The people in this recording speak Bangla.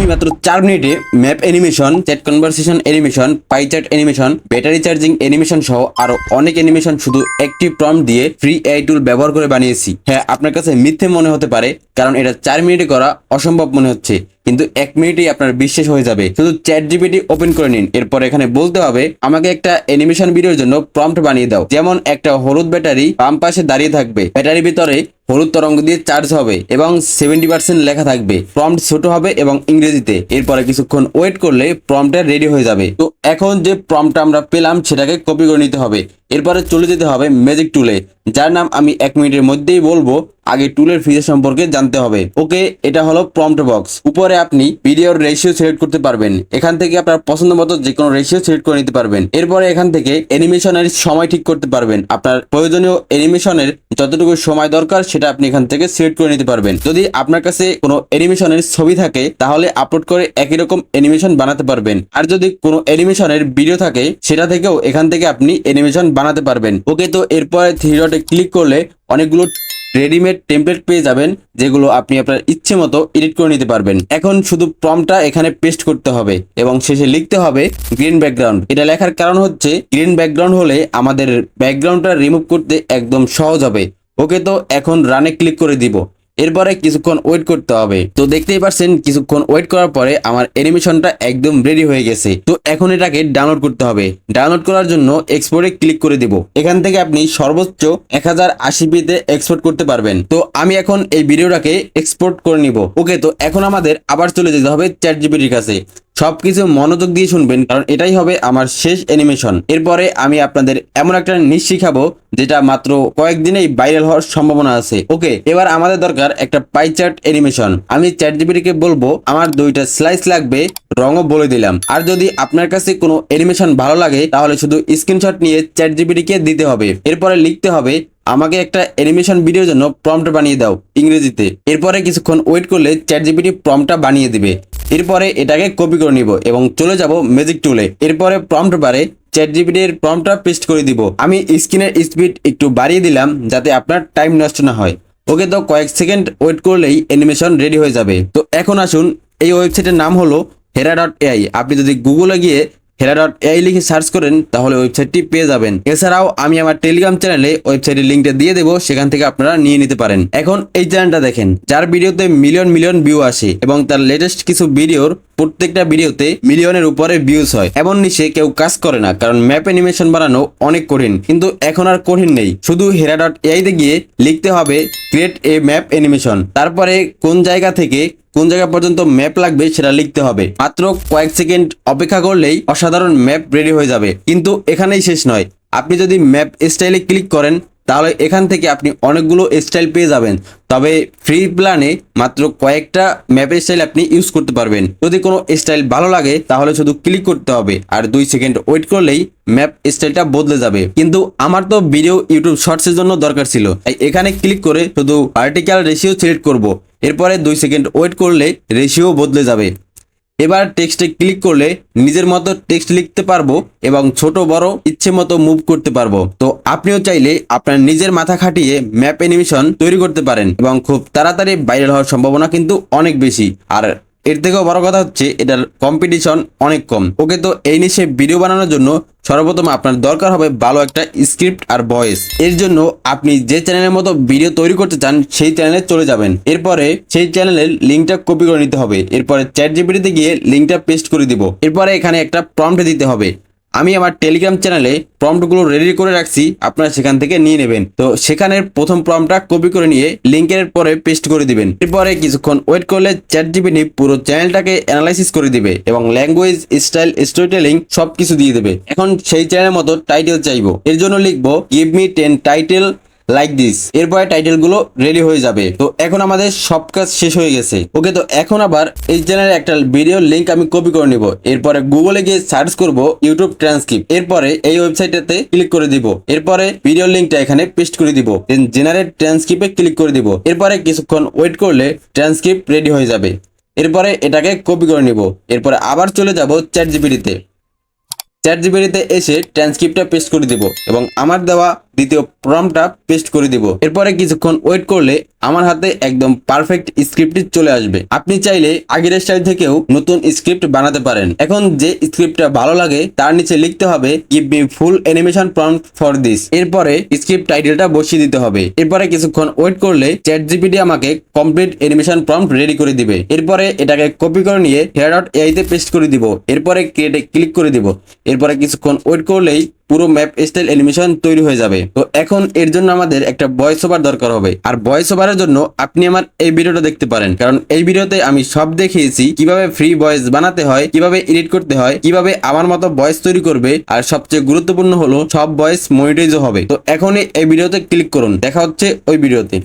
আমি মাত্র চার মিনিটে map animation, chat conversation animation pie chart animation, battery charging animation সহ আরও অনেক অ্যানিমেশন শুধু একটি প্রম দিয়ে ফ্রি এআই টুল ব্যবহার করে বানিয়েছি। হ্যাঁ আপনার কাছে মিথ্যে মনে হতে পারে, কারণ এটা চার মিনিটে করা অসম্ভব মনে হচ্ছে। কিন্তু এক মিনিটেই আপনার বিশ্বাস হয়ে যাবে। শুধু চ্যাট জিপিটি ওপেন করে নিন। এরপর এখানে বলতে হবে, আমাকে একটা অ্যানিমেশন ভিডিওর জন্য প্রম্পট বানিয়ে দাও। যেমন একটা হলুদ ব্যাটারি বাম পাশে দাঁড়িয়ে থাকবে। ব্যাটারির ভিতরে হলুদ তরঙ্গ দিয়ে চার্জ হবে এবং সেভেন্টি পার্সেন্ট লেখা থাকবে। প্রম্পট ছোট হবে এবং ইংরেজিতে। এরপরে কিছুক্ষণ ওয়েট করলে প্রম্পটটা রেডি হয়ে যাবে। তো এখন যে প্রম্পটটা আমরা পেলাম, সেটাকে কপি করে নিতে হবে। এরপরে চলে যেতে হবে ম্যাজিক টুলে যার নাম আমি এক মিনিটের মধ্যেই বলব, আগে টুলের ফিচার সম্পর্কে জানতে হবে। ওকে, এটা হলো প্রম্পট বক্স উপরে আপনি ভিডিওর রেশিও সিলেক্ট করতে পারবেন। এখান থেকে আপনার পছন্দ মতো যে কোনো রেশিও সিলেক্ট করে নিতে পারবেন। এরপরে এখান থেকে অ্যানিমেশনের সময় ঠিক করতে পারবেন। আপনার প্রয়োজনীয় অ্যানিমেশনের যতটুকু সময় দরকার, সেটা আপনি এখান থেকে সিলেক্ট করে নিতে পারবেন। যদি আপনার কাছে কোনো অ্যানিমেশনের ছবি থাকে, তাহলে আপলোড করে একই রকম অ্যানিমেশন বানাতে পারবেন। আর যদি কোনো অ্যানিমেশনের ভিডিও থাকে, সেটা থেকেও এখান থেকে আপনি অ্যানিমেশন বানাতে পারবেন। ওকে, তো এরপরে থ্রি ডটে ক্লিক করলে অনেকগুলো রেডিমেড টেমপ্লেট পেয়ে যাবেন, যেগুলো আপনি আপনার ইচ্ছে মতো এডিট করে নিতে পারবেন। এখন শুধু প্রমটা এখানে পেস্ট করতে হবে এবং শেষে লিখতে হবে গ্রিন ব্যাকগ্রাউন্ড। এটা লেখার কারণ হচ্ছে, গ্রিন ব্যাকগ্রাউন্ড হলে আমাদের ব্যাকগ্রাউন্ডটা রিমুভ করতে একদম সহজ হবে। ওকে, তো এখন রানে ক্লিক করে দিব। এরপরে কিছুক্ষণ ওয়েট করতে হবে। তো দেখতেই পারছেন, কিছুক্ষণ ওয়েট করার পরে আমার অ্যানিমেশনটা একদম রেডি হয়ে গেছে। তো এখন এটাকে ডাউনলোড করতে হবে। ডাউনলোড করার জন্য এক্সপোর্টে ক্লিক করে দেব। এখান থেকে আপনি সর্বোচ্চ এক হাজার আশি পিতে এক্সপোর্ট করতে পারবেন। তো আমি এখন এই ভিডিওটাকে এক্সপোর্ট করে নিব। ওকে তো এখন আমাদের আবার চলে যেতে হবে চ্যাট জিপিটির কাছে। সবকিছু মনোযোগ দিয়ে শুনবেন, কারণ এটাই হবে আমার শেষ অ্যানিমেশন এরপরে আমি আপনাদের এমন একটা নিশ শিখাবো, যেটা মাত্র কয়েকদিনেই ভাইরাল হওয়ার সম্ভাবনা আছে। ওকে, এবার আমাদের দরকার একটা পাই অ্যানিমেশন আমি চ্যাট জিপিটিকে বলব, আমার দুইটা স্লাইস লাগবে, রঙও বলে দিলাম। আর যদি আপনার কাছে কোনো অ্যানিমেশন ভালো লাগে, তাহলে শুধু স্ক্রিনশট নিয়ে চ্যাট জিপিটিকে দিতে হবে। এরপরে লিখতে হবে আমাকে একটা অ্যানিমেশন ভিডিওর জন্য প্রম্পট বানিয়ে দাও ইংরেজিতে। এরপরে কিছুক্ষণ ওয়েট করলে চ্যাট জিপিটি প্রম্পটটা বানিয়ে দিবে। এরপরে এটাকে কপি করে নিব এবং চলে যাব ম্যাজিক টুলে এরপরে প্রম্পট বারে চ্যাট জিপিটির প্রম্পটটা পেস্ট করে দিব। আমি স্ক্রিনের স্পিড একটু বাড়িয়ে দিলাম যাতে আপনার টাইম নষ্ট না হয়। ওকে তো কয়েক সেকেন্ড ওয়েট করলেই অ্যানিমেশন রেডি হয়ে যাবে। তো এখন আসুন, এই ওয়েবসাইটের নাম হলো হেরা ডট এআই আপনি যদি গুগলে গিয়ে হেরা ডট এআই লিখে সার্চ করেন, তাহলে ওয়েবসাইটটি পেয়ে যাবেন। এছাড়াও আমি আমার টেলিগ্রাম চ্যানেলে ওয়েবসাইটের লিঙ্কটা দিয়ে দেবো, সেখান থেকে আপনারা নিয়ে নিতে পারেন। এখন এই চ্যানেলটা দেখেন, যার ভিডিওতে মিলিয়ন মিলিয়ন ভিউ আসে এবং তার লেটেস্ট কিছু ভিডিওর প্রত্যেকটা ভিডিওতে মিলিয়নের উপরে ভিউজ হয়। এমন নিচে কেউ কাজ করে না, কারণ ম্যাপ অ্যানিমেশন বানানো অনেক কঠিন, কিন্তু এখন আর কঠিন নেই। শুধু হেরা ডট এআইতে গিয়ে লিখতে হবে ক্রিয়েট এ ম্যাপ অ্যানিমেশন তারপরে কোন জায়গা থেকে কোন জায়গা পর্যন্ত ম্যাপ লাগবে সেটা লিখতে হবে। মাত্র কয়েক সেকেন্ড অপেক্ষা করলেই অসাধারণ ম্যাপ রেডি হয়ে যাবে। কিন্তু এখানেই শেষ নয়। আপনি যদি ম্যাপ স্টাইলে ক্লিক করেন, তাহলে এখান থেকে আপনি অনেকগুলো স্টাইল পেয়ে যাবেন। তবে ফ্রি প্ল্যানে মাত্র কয়েকটা ম্যাপের স্টাইল আপনি ইউজ করতে পারবেন। যদি কোনো স্টাইল ভালো লাগে, তাহলে শুধু ক্লিক করতে হবে আর দুই সেকেন্ড ওয়েট করলেই ম্যাপ স্টাইলটা বদলে যাবে। কিন্তু আমার তো ভিডিও ইউটিউব শর্টসের জন্য দরকার ছিল, তাই এখানে ক্লিক করে শুধু ভার্টিক্যাল রেশিও সিলেক্ট করব। এরপরে দুই সেকেন্ড ওয়েট করলে রেশিও বদলে যাবে। এবার টেক্সটে ক্লিক করলে নিজের মতো টেক্সট লিখতে পারব এবং ছোট, বড়, ইচ্ছে মতো মুভ করতে পারব। তো আপনিও চাইলে আপনার নিজের মাথা খাটিয়ে ম্যাপ অ্যানিমেশন তৈরি করতে পারেন এবং খুব তাড়াতাড়ি ভাইরাল হওয়ার সম্ভাবনা কিন্তু অনেক বেশি। আর এর থেকেও বড় কথা হচ্ছে এটার কম্পিটিশন অনেক কম। ওকে তো এই নিশে ভিডিও বানানোর জন্য সর্বপ্রথম আপনার দরকার হবে ভালো একটা স্ক্রিপ্ট আর ভয়েস এর জন্য আপনি যে চ্যানেলের মতো ভিডিও তৈরি করতে চান, সেই চ্যানেলে চলে যাবেন। এরপরে সেই চ্যানেলের লিঙ্কটা কপি করে নিতে হবে। এরপরে চ্যাট জিপিটিতে গিয়ে লিঙ্কটা পেস্ট করে দিব। এরপরে এখানে একটা প্রম্পট দিতে হবে। আমি আমার টেলিগ্রাম চ্যানেলে প্রম্পটগুলো রেডি করে রাখছি, আপনারা সেখান থেকে নিয়ে নেবেন। তো সেখানের প্রথম প্রম্পটটা কপি করে নিয়ে লিঙ্কের পরে পেস্ট করে দিবেন। এরপরে কিছুক্ষণ ওয়েট করলে চ্যাট জিপিটি পুরো চ্যানেলটাকে অ্যানালাইসিস করে দিবে এবং ল্যাঙ্গুয়েজ স্টাইল স্টোরি টেলিং সবকিছু দিয়ে দেবে। এখন সেই চ্যানেলের মতো টাইটেল চাইব। এর জন্য লিখব give me ten title like this এরপরে টাইটেলগুলো রেডি হয়ে যাবে। তো এখন আমাদের সব কাজ শেষ হয়ে গেছে। ওকে তো এখন আবার এই চ্যানেলের একটা ভিডিও লিংক আমি কপি করে নিব। এরপরে গুগলে গিয়ে সার্চ করব ইউটিউব ট্রান্সক্রিপ্ট এরপরে এই ওয়েবসাইটটাতে ক্লিক করে দিব। এরপরে ভিডিও লিংকটা এখানে পেস্ট করে দিব। দেন জেনারেট ট্রান্সক্রিপ্টে ক্লিক করে দিব। এরপরে কিছুক্ষণ ওয়েট করলে ট্রান্সক্রিপ্ট রেডি হয়ে যাবে। এরপরে এটাকে কপি করে নিব। এরপরে আবার চলে যাব চ্যাট জিপিটিতে চ্যাট জিপিটিতে এসে ট্রান্সক্রিপ্টটা পেস্ট করে দিব এবং আমার দেওয়া দ্বিতীয় প্রমটা পেস্ট করে দিব। এরপরে কিছুক্ষণ ওয়েট করলে আমার হাতে একদম পারফেক্ট স্ক্রিপ্টটি চলে আসবে। আপনি চাইলে আগের স্টাইল থেকেও নতুন স্ক্রিপ্ট বানাতে পারেন। এখন যে স্ক্রিপ্টটা ভালো লাগে, তার নিচে লিখতে হবে give me full animation prompt for this এরপরে স্ক্রিপ্ট টাইটেলটা বসিয়ে দিতে হবে। এরপরে কিছুক্ষণ ওয়েট করলে চ্যাট জিপিটি আমাকে কমপ্লিট অ্যানিমেশন প্রম্পট রেডি করে দিবে। এরপরে এটাকে কপি করে নিয়ে হেয়ার ডট এআই তে পেস্ট করে দিব। এরপরে ক্রিয়েটে ক্লিক করে দিব। এরপরে কিছুক্ষণ ওয়েট করলেই পুরো ম্যাপ স্টাইল অ্যানিমেশন তৈরি হয়ে যাবে। তো এখন এর জন্য আমাদের একটা ভয়েস ওভার দরকার হবে। আর ভয়েস ওভারের জন্য আপনি আমার এই ভিডিওটা দেখতে পারেন। কারণ এই ভিডিওতে আমি সব দেখিয়েছি কীভাবে ফ্রি ভয়েস বানাতে হয়, কীভাবে এডিট করতে হয়, কীভাবে আমার মতো ভয়েস তৈরি করবে, আর সবচেয়ে গুরুত্বপূর্ণ হলো সব ভয়েস মনিটাইজও হবে। তো এখনই এই ভিডিওতে ক্লিক করুন। দেখা হচ্ছে ওই ভিডিওতে।